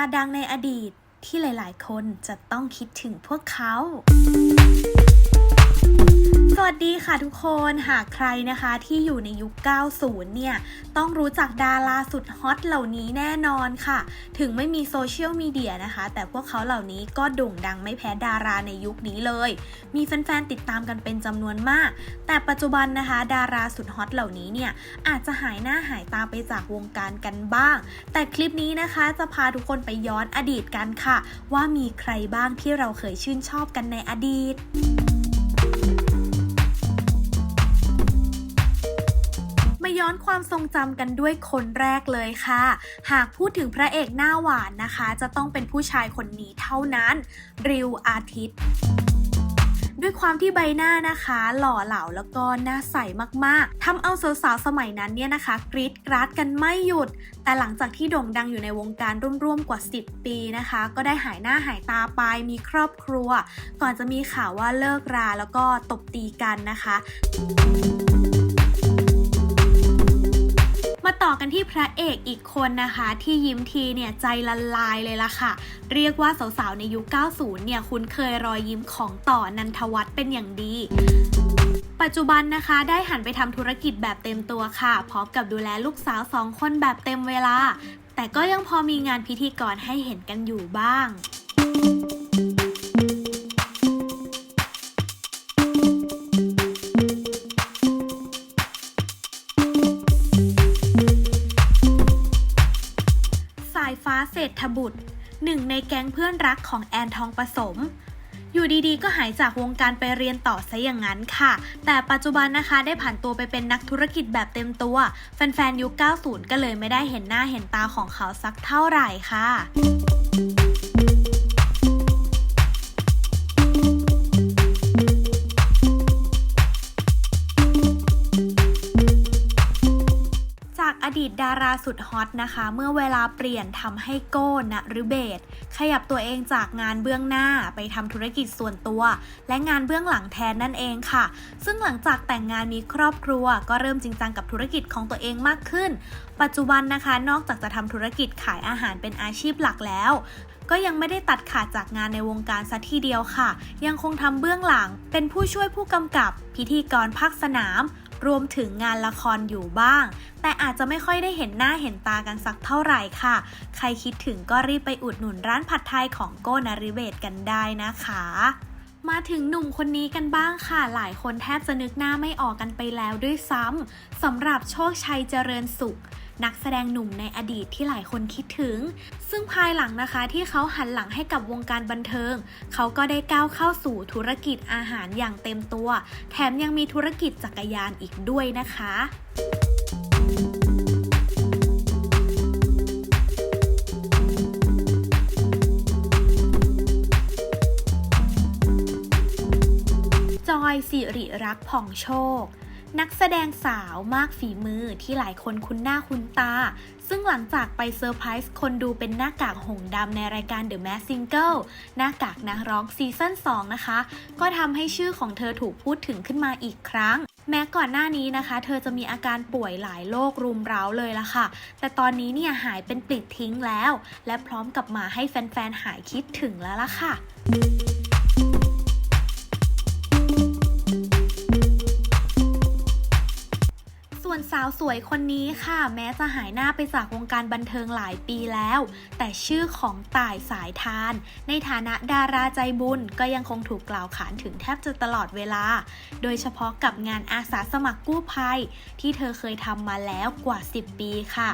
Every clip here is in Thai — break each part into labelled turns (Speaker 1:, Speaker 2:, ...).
Speaker 1: ราดังในอดีตที่หลาย ๆ คนจะต้องคิดถึงพวกเขา สวัสดีค่ะทุกคนหากใครนะคะที่อยู่ในยุค 90 เนี่ย ต้องรู้จักดาราสุดฮอตเหล่านี้แน่นอนค่ะ ถึงไม่มีโซเชียลมีเดียนะคะ แต่พวกเขาเหล่านี้ก็โด่งดังไม่แพ้ดาราในยุคนี้เลย มีแฟนๆ ติดตามกันเป็นจำนวนมาก แต่ปัจจุบันนะคะ ดาราสุดฮอตเหล่านี้เนี่ย อาจจะหายหน้าหายตาไปจากวงการกันบ้าง แต่คลิปนี้นะคะจะพาทุกคนไปย้อนอดีตกันค่ะ ว่ามีใครบ้างที่เราเคยชื่นชอบกันในอดีต ย้อนความทรงจำกันด้วยคนแรกเลยค่ะ หากพูดถึงพระเอกหน้าหวานนะคะ จะต้องเป็นผู้ชายคนนี้เท่านั้น ริวอาทิตย์ด้วยความที่ใบหน้านะคะ หล่อเหลาแล้วก็หน้าใสมากๆทำเอาสาวๆสมัยนั้นเนี่ยนะคะ กรี๊ดกราดกันไม่หยุด แต่หลังจากที่โด่งดังอยู่ในวงการร่วมๆกว่า 10 ปีนะคะ ก็ได้หายหน้าหายตาไปมีครอบครัว ก่อนจะมีข่าวว่าเลิกราแล้วก็ตบตีกันนะคะ มาต่อกันที่พระเอกอีกคนนะคะ ที่ยิ้มทีเนี่ยใจละลายเลยล่ะค่ะ เรียกว่าสาวๆในยุค 90 เนี่ยคุ้นเคยรอยยิ้มของต่อนันทวัฒน์เป็นอย่างดีปัจจุบันนะคะได้หันไปทำธุรกิจแบบเต็มตัวค่ะ พร้อมกับดูแลลูกสาวสองคนแบบเต็มเวลา แต่ก็ยังพอมีงานพิธีกรให้เห็นกันอยู่บ้าง ฟ้าเศรษฐบุตร หนึ่งในแก๊งเพื่อนรักของแอนทองผสม อยู่ดีๆ ก็หายจากวงการไปเรียนต่อซะอย่างนั้นค่ะ แต่ปัจจุบันนะคะได้ผ่านตัวไปเป็นนักธุรกิจแบบเต็มตัว แฟนๆ ยุค 90 ก็เลยไม่ได้เห็นหน้าเห็นตาของเขาสักเท่าไหร่ค่ะ ดีตดาราสุดฮอตนะคะ เมื่อเวลาเปลี่ยนทำให้โก้นะหรือเบสขยับตัวเองจากงานเบื้องหน้าไปทำธุรกิจส่วนตัว และงานเบื้องหลังแทนนั่นเองค่ะ ซึ่งหลังจากแต่งงานมีครอบครัว ก็เริ่มจริงจังกับธุรกิจของตัวเองมากขึ้น ปัจจุบันนะคะ นอกจากจะทำธุรกิจขายอาหารเป็นอาชีพหลักแล้วก็ยังไม่ได้ตัดขาดจากงานในวงการซะทีเดียวค่ะ ยังคงทำเบื้องหลัง เป็นผู้ช่วยผู้กำกับ พิธีกรภาคสนาม รวมถึงงานละครอยู่บ้าง แต่อาจจะไม่ค่อยได้เห็นหน้าเห็นตากันสักเท่าไหร่ค่ะ ใครคิดถึงก็รีบไปอุดหนุนร้านผัดไทยของโก้นาริเบศกันได้นะคะมาถึงหนุ่มคนนี้กันบ้างค่ะ หลายคนแทบจะนึกหน้าไม่ออกกันไปแล้วด้วยซ้ำสำหรับโชคชัยเจริญสุข นักแสดงหนุ่มในอดีตที่หลายคนคิดถึง ซึ่งภายหลังนะคะที่เขาหันหลังให้กับวงการบันเทิง เขาก็ได้ก้าวเข้าสู่ธุรกิจอาหารอย่างเต็มตัว แถมยังมีธุรกิจจักรยานอีกด้วยนะคะจอยสิริรักษ์ผ่องโชค นักแสดงสาวมากฝีมือที่หลายคนคุ้นหน้าคุ้นตา ซึ่งหลังจากไปเซอร์ไพรส์คนดูเป็นหน้ากากหงดำในรายการ The Mask Single หน้ากากนักร้องซีซั่น2 นะคะ ก็ทำให้ชื่อของเธอถูกพูดถึงขึ้นมาอีกครั้ง แม้ก่อนหน้านี้นะคะ เธอจะมีอาการป่วยหลายโรครุมเร้าเลยละค่ะ แต่ตอนนี้เนี่ยหายเป็นปลิดทิ้งแล้ว และพร้อมกับมาให้แฟนๆหายคิดถึงแล้วล่ะค่ะาวสวยคนนี้ค่ะ แม้จะหายหน้าไปจากวงการบันเทิงหลายปีแล้ว แต่ชื่อของต่ายสายทาน ในฐานะดาราใจบุญก็ยังคงถูกกล่าวขานถึงแทบจะตลอดเวลา โดยเฉพาะกับงานอาสาสมัครกู้ภัย ที่เธอเคยทำมาแล้วกว่า 10 ปีค่ะ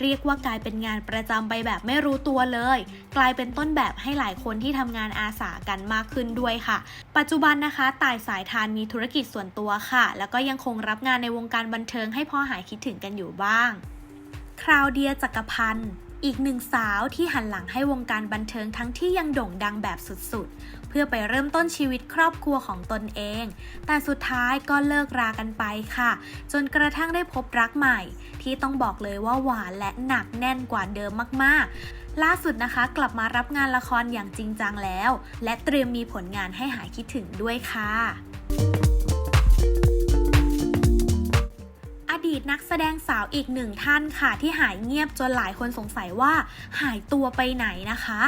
Speaker 1: เรียกว่ากลายเป็นงานประจำไปแบบไม่รู้ตัวเลย กลายเป็นต้นแบบให้หลายคนที่ทำงานอาสากันมากขึ้นด้วยค่ะ ปัจจุบันนะคะต่ายสายทานมีธุรกิจส่วนตัวค่ะ แล้วก็ยังคงรับงานในวงการบันเทิงให้พอหายคิดถึงกันอยู่บ้าง คราวเดียจักรพันธ์อีกหนึ่งสาวที่หันหลังให้วงการบันเทิงทั้งที่ยังโด่งดังแบบสุดๆ เพื่อไปเริ่มต้นชีวิตครอบครัวของตนเอง แต่สุดท้ายก็เลิกรากันไปค่ะ จนกระทั่งได้พบรักใหม่ ที่ต้องบอกเลยว่าหวานและหนักแน่นกว่าเดิมมากๆ ล่าสุดนะคะกลับมารับงานละครอย่างจริงจังแล้ว และเตรียมมีผลงานให้หายคิดถึงด้วยค่ะ ดีตนักแสดงสาวอีกหนึ่งท่านค่ะ ที่หายเงียบจนหลายคนสงสัยว่าหายตัวไปไหนนะคะ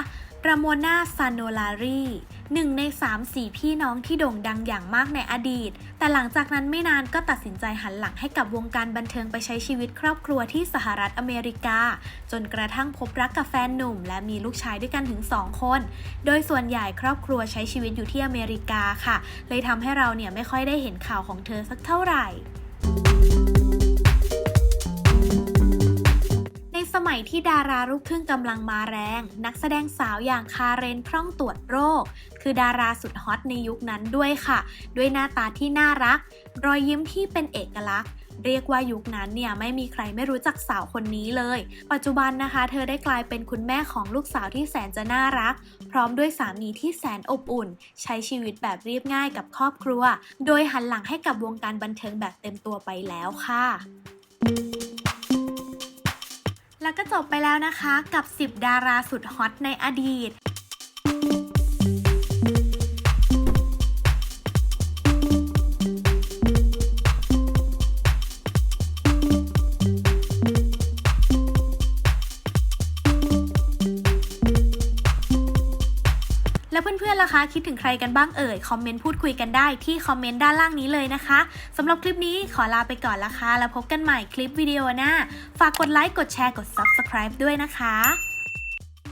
Speaker 1: รามอนาซานโนลารีหนึ่งในสามสี่พี่น้องที่โด่งดังอย่างมากในอดีต แต่หลังจากนั้นไม่นานก็ตัดสินใจหันหลังให้กับวงการบันเทิงไปใช้ชีวิตครอบครัวที่สหรัฐอเมริกา จนกระทั่งพบรักกับแฟนหนุ่ม และมีลูกชายด้วยกันถึง 2 คน โดยส่วนใหญ่ครอบครัวใช้ชีวิตอยู่ที่อเมริกาค่ะ เลยทำให้เราเนี่ยไม่ค่อยได้เห็นข่าวของเธอสักเท่าไหร่ สมัยที่ดาราลูกครึ่งกำลังมาแรง นักแสดงสาวอย่างคาเรนพร่องตรวจโรค คือดาราสุดฮอตในยุคนั้นด้วยค่ะ ด้วยหน้าตาที่น่ารัก รอยยิ้มที่เป็นเอกลักษณ์เรียกว่ายุคนั้นเนี่ยไม่มีใครไม่รู้จักสาวคนนี้เลย ปัจจุบันนะคะ เธอได้กลายเป็นคุณแม่ของลูกสาวที่แสนจะน่ารัก พร้อมด้วยสามีที่แสนอบอุ่น ใช้ชีวิตแบบเรียบง่ายกับครอบครัว โดยหันหลังให้กับวงการบันเทิงแบบเต็มตัวไปแล้วค่ะ แล้วก็จบไปแล้วนะคะกับ 10 ดาราสุดฮอตในอดีต ล่ะคะ คิดถึงใครกันบ้างเอ่ย คอมเมนต์พูดคุยกันได้ที่คอมเมนต์ด้านล่างนี้เลยนะคะสำหรับคลิปนี้ขอลาไปก่อนละคะ แล้วพบกันใหม่คลิปวิดีโอหน้า ฝากกดไลค์ กดแชร์ กด Subscribe ด้วยนะคะ